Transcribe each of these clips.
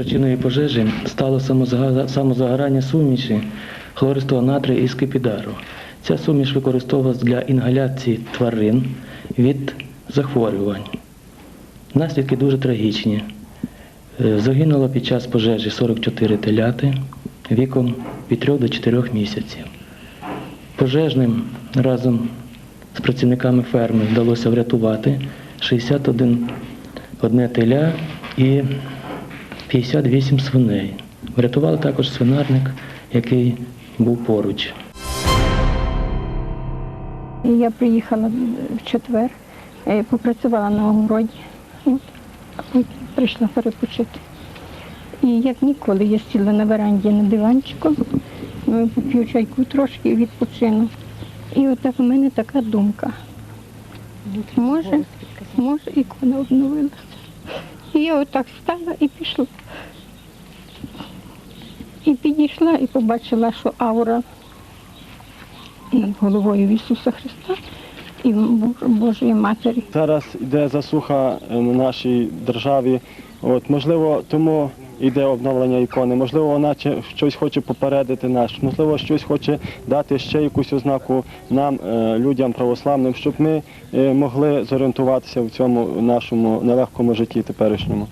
Причиною пожежі стало самозагорання суміші хлористого натрію і скипідару. Ця суміш використовувалась для інгаляції тварин від захворювань. Наслідки дуже трагічні. Е, Загинуло під час пожежі 44 теляти віком від 3 до 4 місяців. Пожежним разом з працівниками ферми вдалося врятувати 61 одне теля і 58 свиней. Врятували також свинарник, який був поруч. Я приїхала в четвер, е, попрацювала на огороді, а потім прийшла перепочити. І як ніколи я сіла на веранді на диванчику, ну, поп'ю чайку трошки і відпочину. І отак у мене така думка. Може, може, ікона обновилася. І я отак стала і пішла. І підійшла і побачила, що аура над головою Ісуса Христа і Божої Матері. Зараз йде засуха в на нашій державі. От, можливо, тому йде обновлення ікони. Можливо, вона щось хоче попередити нас, можливо, щось хоче дати ще якусь ознаку нам, е, людям православним, щоб ми е, могли зорієнтуватися в цьому нашому нелегкому житті теперішньому.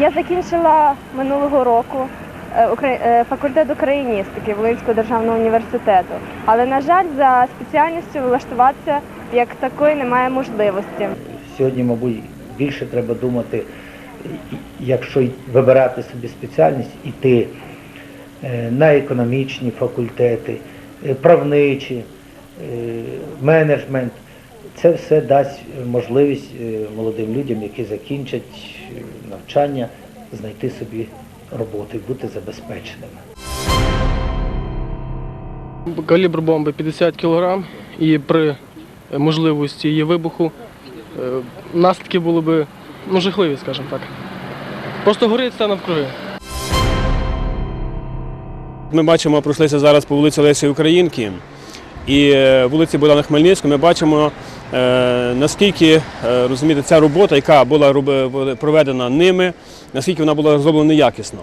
Я закінчила минулого року е, факультет україністики Волинського державного університету. Але, на жаль, за спеціальністю влаштуватися як такої немає можливості. Сьогодні, мабуть, більше треба думати, якщо вибирати собі спеціальність, іти е, на економічні факультети, е, правничі, е, менеджмент. Це все дасть можливість молодим людям, які закінчать навчання, знайти собі роботу і бути забезпеченими. Калібр бомби 50 кг і при можливості її вибуху наслідки були б ну, жахливі, скажімо так. Просто горить все навкруги. Ми бачимо, пройшлися зараз по вулиці Лесі Українки і е, вулиці Богдана Хмельницького. Ми бачимо, е, наскільки е, розумієте, ця робота, яка була проведена ними, наскільки вона була зроблена неякісно.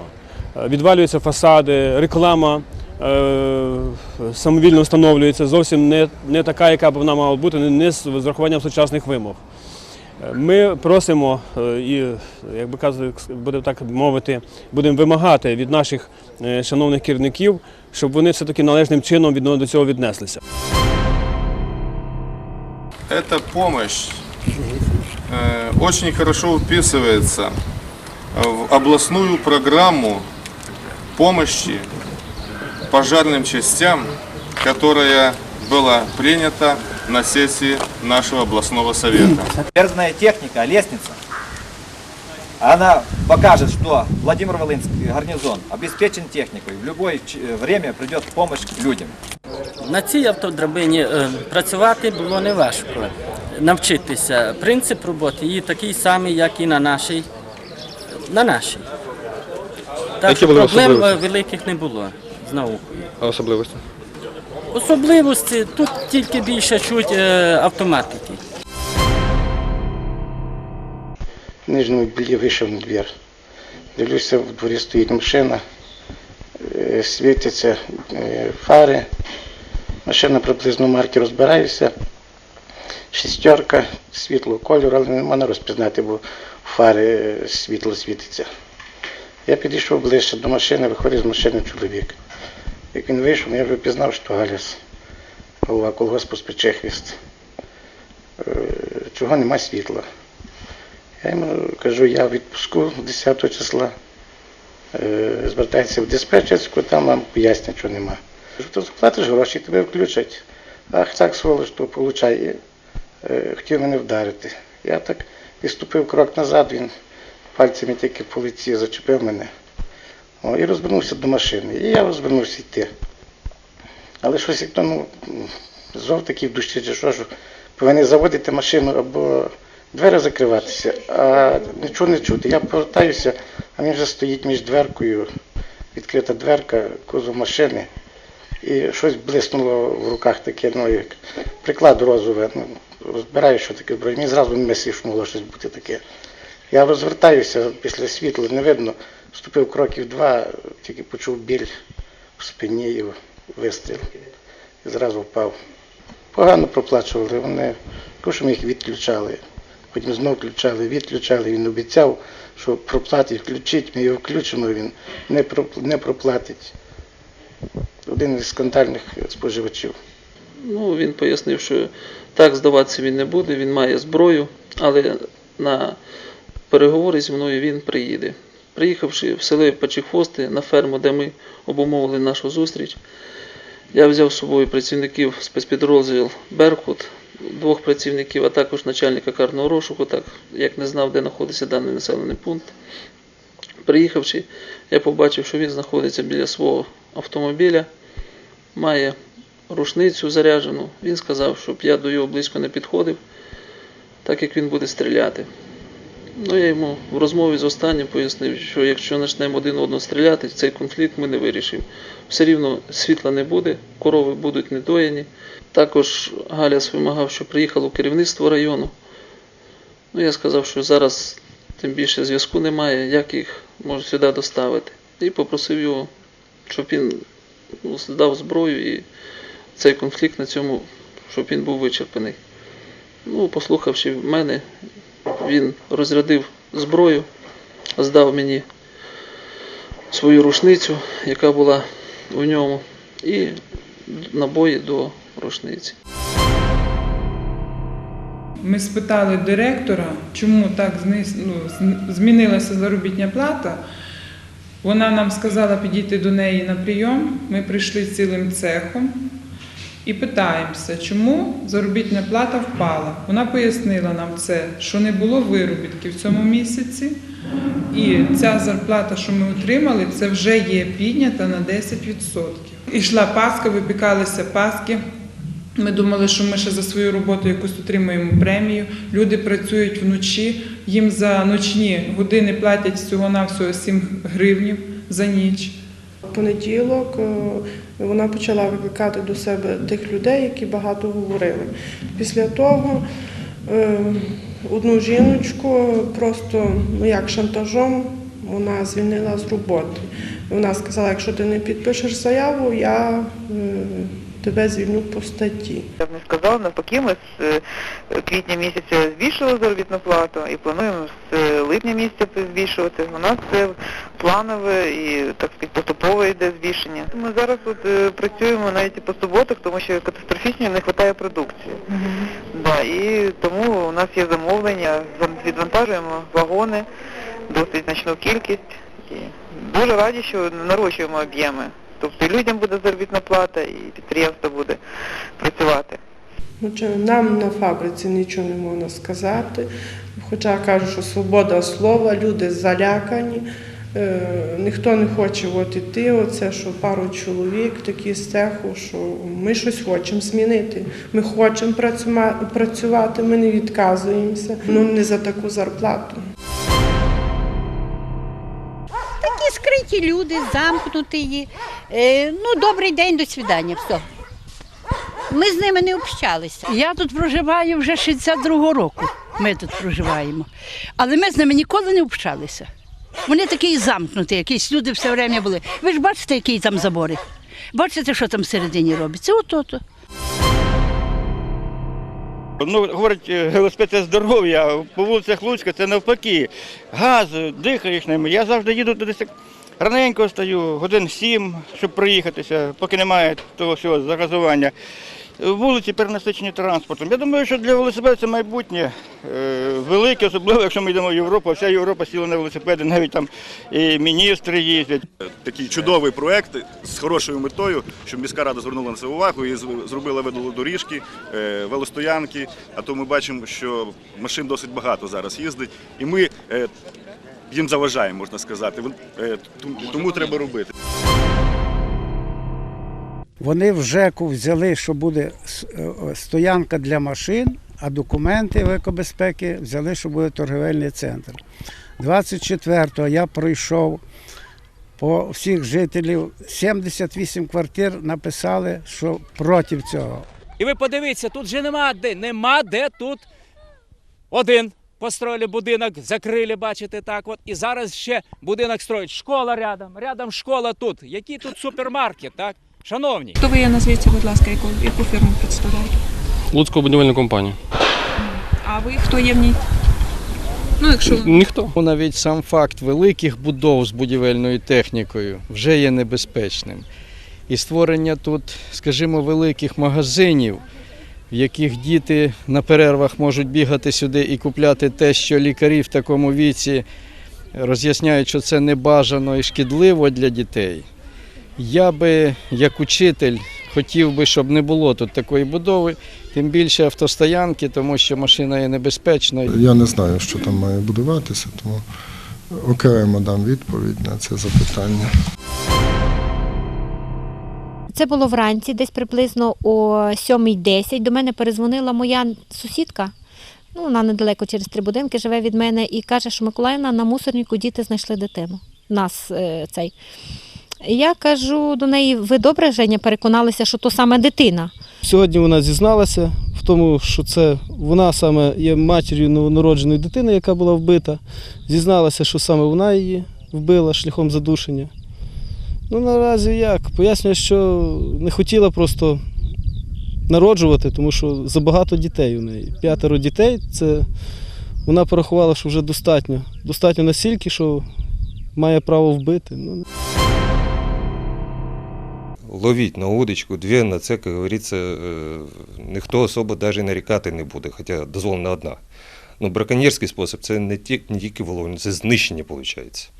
Е, Відвалюються фасади, реклама е, самовільно встановлюється зовсім не, не така, яка б вона мала бути, не з врахуванням сучасних вимог. Ми просимо е, і, як би казати, буде так мовити, будемо вимагати від наших е, шановних керівників, щоб вони все-таки належним чином відно- до цього віднеслися. Эта помощь э, очень хорошо вписывается в областную программу помощи пожарным частям, которая была принята на сессии нашего областного совета. Верная техника, лестница, она покажет, что Владимир Волынский гарнизон обеспечен техникой. В любое ч- время придет помощь людям. На цій автодрабині е, працювати було не важко. Навчитися. Принцип роботи її такий самий, як і на нашій. На нашій. Так що проблем е, великих не було з наукою. А особливості? Особливості тут тільки більше чуть е, автоматики. Нижньому бельі вийшов на двір. Дивлюся, в дворі стоїть машина, е, світяться е, фари. Машина приблизно марки розбираюся. Шістерка світлого кольору, але не можна розпізнати, бо фари світло світиться. Я підійшов ближче до машини, виходить з машини чоловік. Як він вийшов, я вже пізнав, що Галяс, голова колгоспу з Печехвіст. Е, Чого нема світла? Я йому кажу, я відпуску 10 числа. Е, Звертайся в диспетчерську, там вам пояснять, що нема. Кажу, то заплатиш гроші, тебе включать. Ах, так сволоч, то получай. Е, Хотів мене вдарити. Я так відступив крок назад, він пальцями тільки по лиці зачепив мене. О, і розвернувся до машини. І я розвернувся йти. Але щось як то, ну, знов таки в душі, чи що, що повинні заводити машину або двері закриватися, а нічого не чути. Я повертаюся, а він вже стоїть між дверкою, відкрита дверка, кузов машини, і щось блиснуло в руках таке, ну, як приклад розове, ну, розбираю, що таке зброя. Мені зразу мислів, що могло щось бути таке. Я розвертаюся після світла, не видно, ступив кроків два, тільки почув біль в спині і вистріл. І зразу впав. Погано проплачували. Вони що ми їх відключали. Потім знов включали, відключали. Він обіцяв, що проплатить, включить, ми його включимо, він не проплатить. Один із скандальних споживачів. Ну, він пояснив, що так здаватися він не буде, він має зброю, але на переговори зі мною він приїде. Приїхавши в село Пачихвости на ферму, де ми обумовили нашу зустріч, я взяв з собою працівників спецпідрозділ Беркут, двох працівників, а також начальника карного розшуку, так як не знав, де знаходиться даний населений пункт. Приїхавши, я побачив, що він знаходиться біля свого автомобіля, має рушницю заряджену. Він сказав, щоб я до його близько не підходив, так як він буде стріляти. Ну, я йому в розмові з останнім пояснив, що якщо почнемо один одного стріляти, цей конфлікт ми не вирішимо. Все рівно світла не буде, корови будуть недоїні. Також Галяс вимагав, щоб приїхало керівництво району. Ну, я сказав, що зараз тим більше зв'язку немає, як їх можуть сюди доставити. І попросив його, щоб він ну, дав зброю і цей конфлікт на цьому, щоб він був вичерпаний. Ну, послухавши мене, він розрядив зброю, здав мені свою рушницю, яка була у ньому, і набої до рушниці. Ми спитали директора, чому так ну, змінилася заробітня плата. Вона нам сказала підійти до неї на прийом. Ми прийшли цілим цехом і питаємося, чому заробітна плата впала. Вона пояснила нам це, що не було виробітків в цьому місяці, і ця зарплата, що ми отримали, це вже є піднята на 10%. Ішла Пасха, випікалися Паски. Ми думали, що ми ще за свою роботу якусь отримуємо премію. Люди працюють вночі, їм за ночні години платять всього-навсього 7 гривнів за ніч. Понеділок е, вона почала викликати до себе тих людей, які багато говорили. Після того е, одну жіночку просто ну, як шантажом вона звільнила з роботи. Вона сказала, якщо ти не підпишеш заяву, я е, тебе звільню по статті. Б навпаки, ми з е, квітня місяця збільшили заробітну плату і плануємо з е, липня місяця збільшувати. У нас це планове і так сказати поступове йде збільшення. Ми зараз от е, працюємо навіть і по суботах, тому що катастрофічно не вистачає продукції. Да, і тому у нас є замовлення, зам- відвантажуємо вагони, досить значну кількість. І дуже раді, що нарощуємо об'єми. Тобто людям буде заробітна плата, і підприємство буде працювати. Нам на фабриці нічого не можна сказати. Хоча кажуть, що свобода слова, люди залякані, е, ніхто не хоче от іти. Оце що пару чоловік такі з цеху, що ми щось хочемо змінити. Ми хочемо працювати, ми не відказуємося. Ну не за таку зарплату. Такі скриті люди, замкнуті. Е, ну, добрий день, до свидання, все. Ми з ними не общалися. Я тут проживаю вже 62-го року. Ми тут проживаємо. Але ми з ними ніколи не общалися. Вони такі замкнуті, якісь люди все время були. Ви ж бачите, які там забори. Бачите, що там всередині робиться? От-от. Ну, говорить, е, велосипед це здоров'я, по вулицях Луцька це навпаки. Газ, дихаєш ними. Я завжди їду туди раненько стою, годин сім, щоб проїхатися, поки немає того всього загазування. Вулиці перенасичені транспортом. Я думаю, що для велосипеда це майбутнє е, велике, особливо якщо ми йдемо в Європу, вся Європа сіла на велосипеди, навіть там і міністри їздять. Такий чудовий проект з хорошою метою, щоб міська рада звернула на це увагу і зробила велодоріжки, е, велостоянки. А то ми бачимо, що машин досить багато зараз їздить, і ми е, їм заважаємо, можна сказати. Е, Тому треба робити. Вони в ЖЕКу взяли, що буде е, стоянка для машин, а документи в екобезпеки взяли, що буде торговельний центр. 24-го я пройшов по всіх жителів 78 квартир написали, що проти цього. І ви подивіться, тут же нема де, нема де тут один. Построїли будинок, закрили, бачите, так от. І зараз ще будинок строять. Школа рядом, рядом школа тут. Який тут супермаркет, так? Шановні. Хто ви є, назвіться, будь ласка, яку, яку фірму представляєте? Луцьку будівельну компанію. А ви хто є в ній? Ну, якщо Ніхто. Навіть сам факт великих будов з будівельною технікою вже є небезпечним. І створення тут, скажімо, великих магазинів, в яких діти на перервах можуть бігати сюди і купляти те, що лікарі в такому віці роз'ясняють, що це небажано і шкідливо для дітей. Я би, як учитель, хотів би, щоб не було тут такої будови, тим більше автостоянки, тому що машина є небезпечною. Я не знаю, що там має будуватися, тому окремо дам відповідь на це запитання. Це було вранці, десь приблизно о 7.10. До мене перезвонила моя сусідка. Ну, вона недалеко через три будинки живе від мене і каже, що Миколаївна на мусорнику діти знайшли дитину. Нас е, цей. Я кажу до неї: ви добре, Женя, переконалися, що то саме дитина. Сьогодні вона зізналася в тому, що це вона саме є матір'ю новонародженої дитини, яка була вбита. Зізналася, що саме вона її вбила шляхом задушення. Ну наразі як? Пояснює, що не хотіла просто народжувати, тому що забагато дітей у неї. П'ятеро дітей це вона порахувала, що вже достатньо. Достатньо настільки, що має право вбити. Ну, ловить на удочку, две на це, як говориться, е, ніхто особо навіть нарікати не буде, хоча дозволена одна. Ну, браконьєрський спосіб це не, ті, не тільки виловлення, це знищення виходить.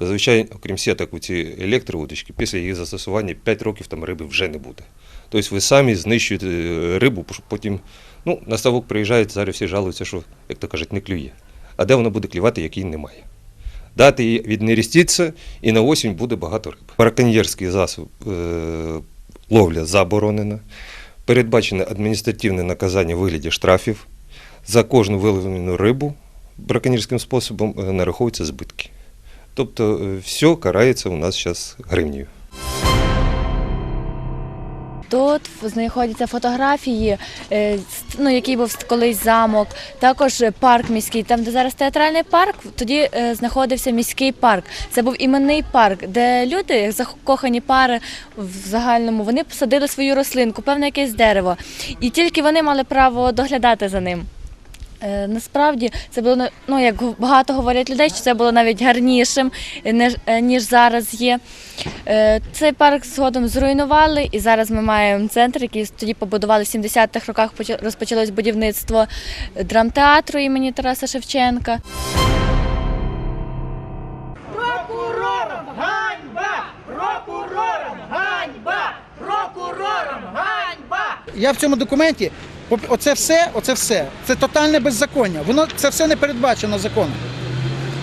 Зазвичай, окрім сіток, у ці електроудочки, після їх застосування 5 років там риби вже не буде. Тобто ви самі знищуєте е, рибу, потім ну, на ставок приїжджають, зараз всі жалуються, що, як то кажуть, не клює. А де вона буде клювати, як її немає. Дати її віднерістіться, і на осінь буде багато риб. Браконьєрський засіб е, ловля заборонена. Передбачене адміністративне наказання в вигляді штрафів. За кожну виловлену рибу браконьєрським способом е, нараховуються збитки. Тобто е, все карається у нас зараз гривнею. Тут знаходяться фотографії, е, ну, який був колись замок, також парк міський, там, де зараз театральний парк, тоді е, знаходився міський парк. Це був іменний парк, де люди, закохані пари в загальному, вони посадили свою рослинку, певне якесь дерево. І тільки вони мали право доглядати за ним. Е, Насправді це було ну, як багато говорять людей, що це було навіть гарнішим, е, ніж, е, зараз є. Цей парк згодом зруйнували, і зараз ми маємо центр, який тоді побудували в 70-х роках. Розпочалось будівництво драмтеатру імені Тараса Шевченка. Прокурорам ганьба! Прокурорам ганьба! Прокурорам ганьба! Я в цьому документі, оце все, оце все, це тотальне беззаконня. Воно це все не передбачено законом.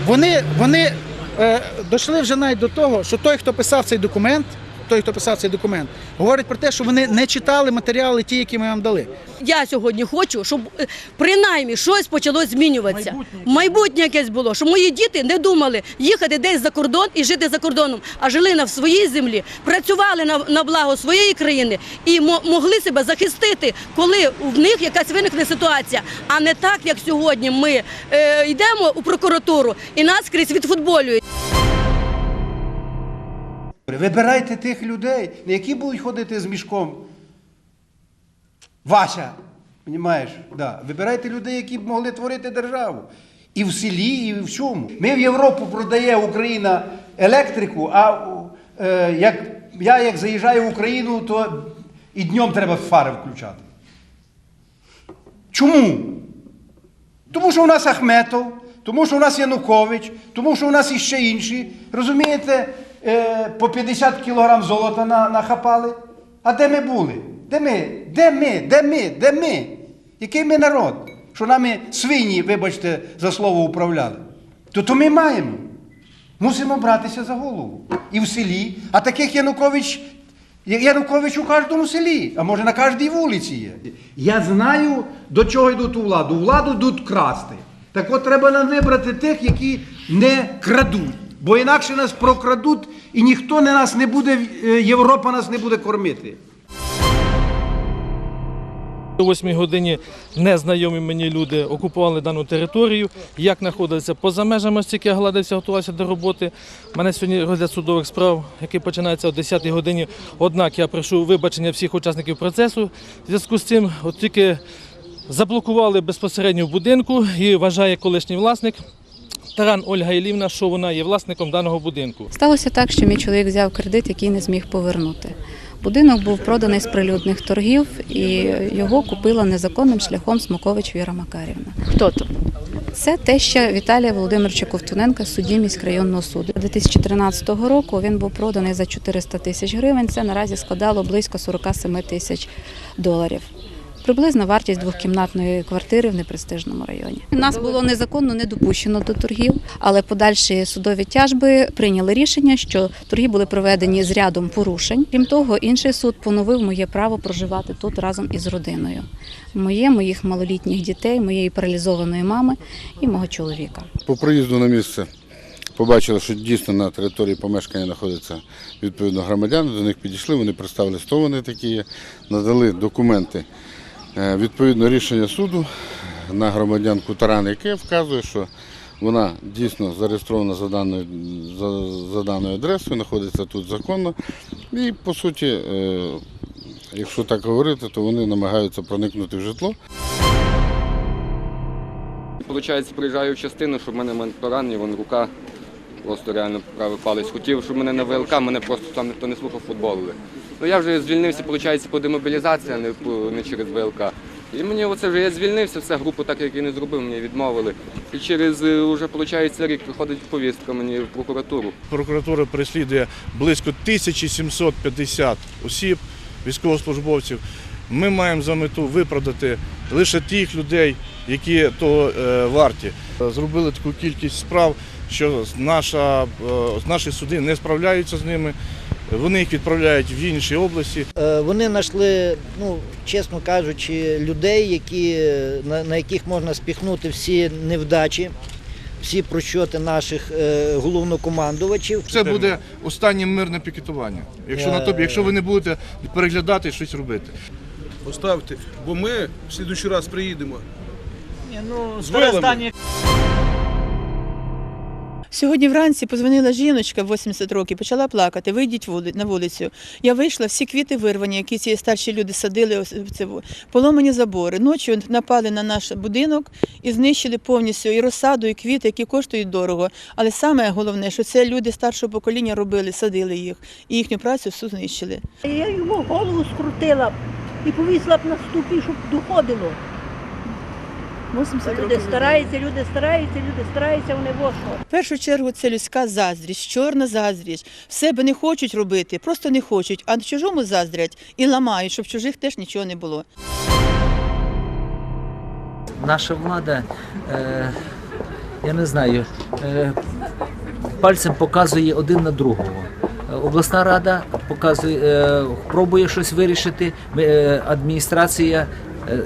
Вони, вони е, дійшли вже навіть до того, що той, хто писав цей документ, той, хто писав цей документ, говорить про те, що вони не читали матеріали, ті, які ми вам дали. Я сьогодні хочу, щоб е, принаймні щось почало змінюватися. Майбутнє якесь було, щоб мої діти не думали їхати десь за кордон і жити за кордоном, а жили на своїй землі, працювали на, на благо своєї країни і мо- могли себе захистити, коли в них якась виникне ситуація. А не так, як сьогодні ми е, йдемо у прокуратуру і нас крізь відфутболюють. Вибирайте тих людей, не які будуть ходити з мішком. Вася, розумієш? Да. Вибирайте людей, які б могли творити державу. І в селі, і в чому. Ми в Європу продає Україна електрику, а е, як, я як заїжджаю в Україну, то і днем треба фари включати. Чому? Тому що у нас Ахметов, тому що у нас Янукович, тому що у нас іще інші. Розумієте, по 50 кілограм золота на, нахапали. А де ми були? Де ми? Де ми? Де ми? Де ми? Який ми народ? Що нами свині, вибачте, за слово управляли. То то ми маємо. Мусимо братися за голову. І в селі. А таких Янукович, Янукович у кожному селі, а може на кожній вулиці є. Я знаю, до чого йдуть у владу. У владу йдуть красти. Так от треба нам вибрати тих, які не крадуть. Бо інакше нас прокрадуть і ніхто не нас не буде, е, Європа нас не буде кормити. О 8 годині незнайомі мені люди окупували дану територію. Як знаходилися поза межами, стільки я гладився, готувався до роботи. У мене сьогодні розгляд судових справ, який починається о 10 годині. Однак я прошу вибачення всіх учасників процесу. В зв'язку з цим от тільки заблокували безпосередньо в будинку і вважає колишній власник Таран Ольга Ілівна, що вона є власником даного будинку. Сталося так, що мій чоловік взяв кредит, який не зміг повернути. Будинок був проданий з прилюдних торгів, і його купила незаконним шляхом Смокович Віра Макарівна. Хто то? Це теща Віталія Володимировича Ковтуненка, судді міськрайонного суду. 2013 року він був проданий за 400 тисяч гривень. Це наразі складало близько 47 тисяч доларів. Приблизна вартість двохкімнатної квартири в непрестижному районі. Нас було незаконно не допущено до торгів, але подальші судові тяжби прийняли рішення, що торги були проведені з рядом порушень. Крім того, інший суд поновив моє право проживати тут разом із родиною. Моє, моїх малолітніх дітей, моєї паралізованої мами і мого чоловіка. По приїзду на місце побачили, що дійсно на території помешкання знаходяться відповідно громадяни. До них підійшли, вони представили, хто вони такі надали документи. Е, Відповідно рішення суду на громадянку Таран, яке вказує, що вона дійсно зареєстрована за даною, за, за даною адресою, знаходиться тут законно. І по суті, е, якщо так говорити, то вони намагаються проникнути в житло. Получається, приїжджаю в частину, щоб в мене мен- поранення, вон рука просто реально правий палець. Хотів, щоб мене на ВЛК, мене просто там ніхто не слухав футболили. Ну я вже звільнився, виходить, по демобілізації, а не, не через ВЛК. І мені оце вже я звільнився, все, групу так, як і не зробив, мені відмовили. І через е, вже, виходить, рік приходить повістка мені в прокуратуру. Прокуратура переслідує близько 1750 осіб, військовослужбовців. Ми маємо за мету виправдати лише тих людей, які того е, варті. Зробили таку кількість справ, що наша, е, наші суди не справляються з ними. Вони їх відправляють в інші області. Е, Вони знайшли, ну чесно кажучи, людей, які, на, на яких можна спіхнути всі невдачі, всі прощоти наших е, головнокомандувачів. Це буде останнє мирне пікетування. Якщо на тобі, якщо ви не будете переглядати і щось робити. Поставте, бо ми в слідуючий раз приїдемо. Ні, ну, З вилами. Сьогодні вранці позвонила жіночка 80 років, почала плакати. Вийдіть на вулицю. Я вийшла, всі квіти вирвані, які ці старші люди садили, поломані забори. Ночі напали на наш будинок і знищили повністю і розсаду, і квіти, які коштують дорого. Але саме головне, що це люди старшого покоління робили, садили їх, і їхню працю всю знищили. Я йому голову скрутила і повісила б на ступі, щоб доходило. 80 Люди стараються, люди стараються, люди стараються, вони восно. В першу чергу це людська заздрість, чорна заздрість. В себе не хочуть робити, просто не хочуть, а чужому заздрять і ламають, щоб чужих теж нічого не було. наша влада, е, я не знаю, е, пальцем показує один на другого. Обласна рада показує, е, пробує щось вирішити. Е, адміністрація е,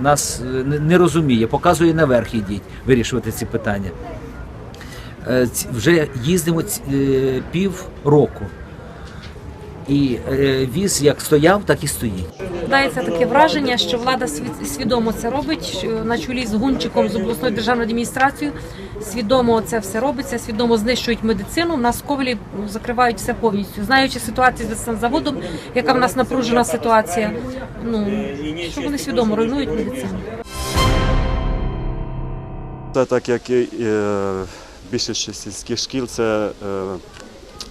нас е, не, розуміє, показує наверх ідіть вирішувати ці питання. Е, вже їздимо е, пів року. І е, віз як стояв, так і стоїть. Складається таке враження, що влада свідомо це робить на чолі з Гунчиком з обласною державною адміністрацією. Свідомо це все робиться, свідомо знищують медицину. В нас в Ковелі ну, закривають все повністю. Знаючи ситуацію з заводом, яка в нас напружена ситуація. Ну що вони свідомо руйнують медицину. Це так як і е, більшість сільських шкіл, це е,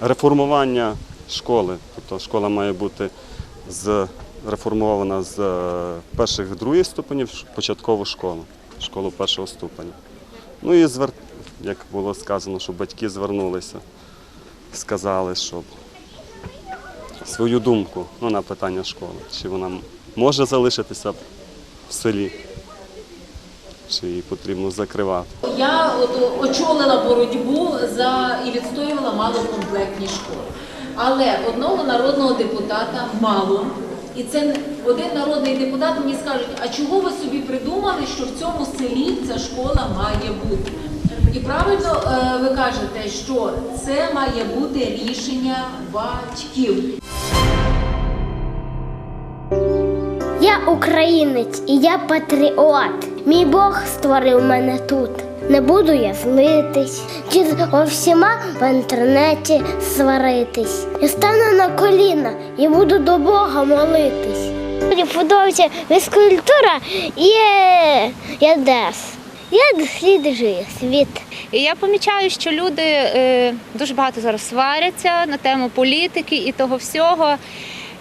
реформування школи. Тобто школа має бути з, реформована з е, перших других ступенів початкову школу, школу першого ступеня. Ну і звер... як було сказано, що батьки звернулися, сказали, щоб свою думку ну, на питання школи, чи вона може залишитися в селі, чи її потрібно закривати. Я от очолила боротьбу за і відстоювала малокомплектні школи. Але одного народного депутата мало. І це один народний депутат мені скаже, а чого ви собі придумали, що в цьому селі ця школа має бути? І правильно е, ви кажете, що це має бути рішення батьків. Я українець і я патріот. Мій Бог створив мене тут. Не буду я злитись, чи з всіма в інтернеті сваритись. Я стану на коліна і буду до Бога молитись. Мені подобається фізкультура і ядес. Я досліджую світ. Я помічаю, що люди е, дуже багато зараз сваряться на тему політики і того всього.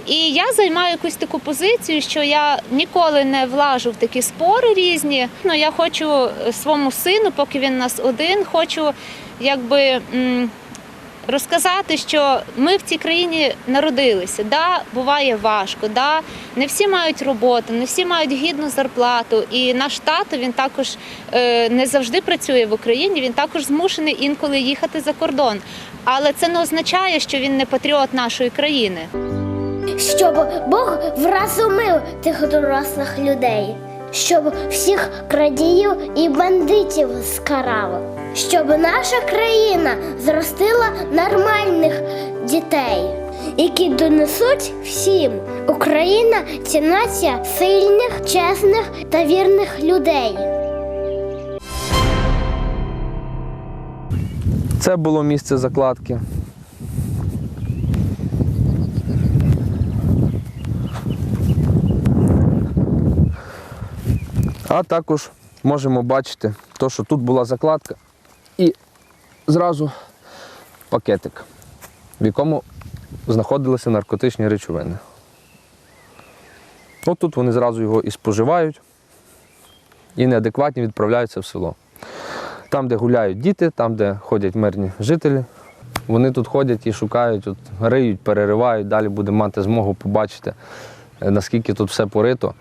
І я займаю якусь таку позицію, що я ніколи не влажу в такі спори різні. Ну я хочу своєму сину, поки він у нас один, хочу якби. Розказати, що ми в цій країні народилися. Да, буває важко, да, не всі мають роботу, не всі мають гідну зарплату. І наш тато він також е, не завжди працює в Україні. Він також змушений інколи їхати за кордон. Але це не означає, що він не патріот нашої країни. Щоб Бог вразумив тих дорослих людей, щоб всіх крадіїв і бандитів скарав, щоб наша країна зростила нормальних дітей, які донесуть всім. Україна це нація сильних, чесних та вірних людей. Це було місце закладки. А також можемо бачити, то, що тут була закладка і зразу пакетик, в якому знаходилися наркотичні речовини. От тут вони зразу його і споживають, і неадекватні відправляються в село. Там, де гуляють діти, там, де ходять мирні жителі, вони тут ходять і шукають, от, риють, переривають. Далі будемо мати змогу побачити, е, наскільки тут все порито.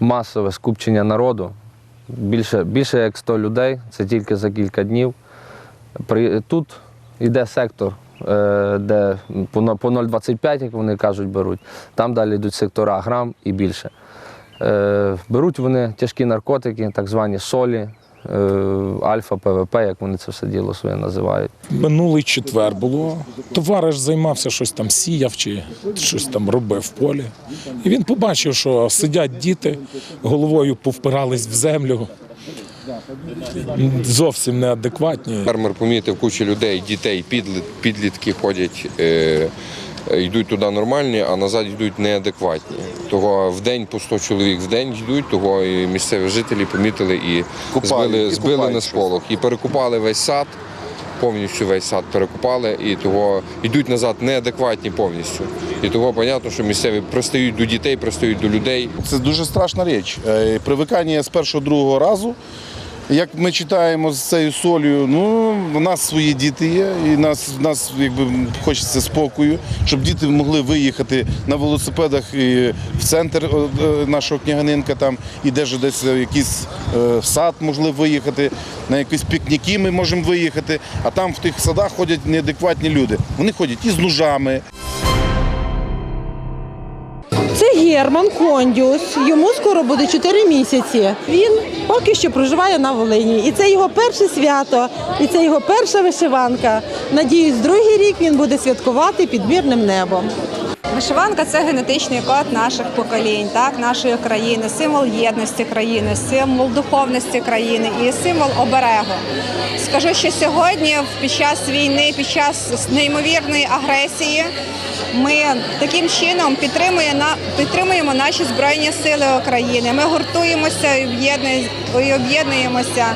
Масове скупчення народу. Більше, більше як 100 людей, це тільки за кілька днів. Тут йде сектор, е, де по по 0,25, як вони кажуть, беруть. Там далі йдуть сектора грам і більше. Е, Беруть вони тяжкі наркотики, так звані солі, альфа, ПВП, як вони це все діло своє називають. Минулий четвер було. Товариш займався щось там сіяв чи щось там робив в полі. І він побачив, що сидять діти, головою повпирались в землю. Зовсім неадекватні. Фермер помітив кучу людей, дітей, підлітки ходять, е, е, йдуть туди нормальні, а назад йдуть неадекватні. Того в день по 100 чоловік в день йдуть, того і місцеві жителі помітили і Купають, збили, і збили на сполох. І перекупали весь сад, повністю весь сад перекупали, і того йдуть назад неадекватні повністю. І того зрозуміло, що місцеві пристають до дітей, пристають до людей. Це дуже страшна річ. Е, Привикання з першого другого разу. Як ми читаємо з цією солью, ну у нас свої діти є, і нас, нас якби хочеться спокою, щоб діти могли виїхати на велосипедах і в центр е, е, нашого княганинка, там і де ж десь в якийсь е, сад можливо виїхати, на якісь пікніки ми можемо виїхати. А там в тих садах ходять неадекватні люди. Вони ходять і з ножами. Герман Кондюс. Йому скоро буде 4 місяці. Він поки що проживає на Волині. І це його перше свято, і це його перша вишиванка. Надіюсь, другий рік він буде святкувати під мирним небом. Вишиванка це генетичний код наших поколінь, так, нашої країни, символ єдності країни, символ духовності країни і символ оберегу. Скажу, що сьогодні, під час війни, під час неймовірної агресії, ми таким чином підтримує на- підтримуємо наші збройні сили України. Ми гуртуємося і об'єднуємося.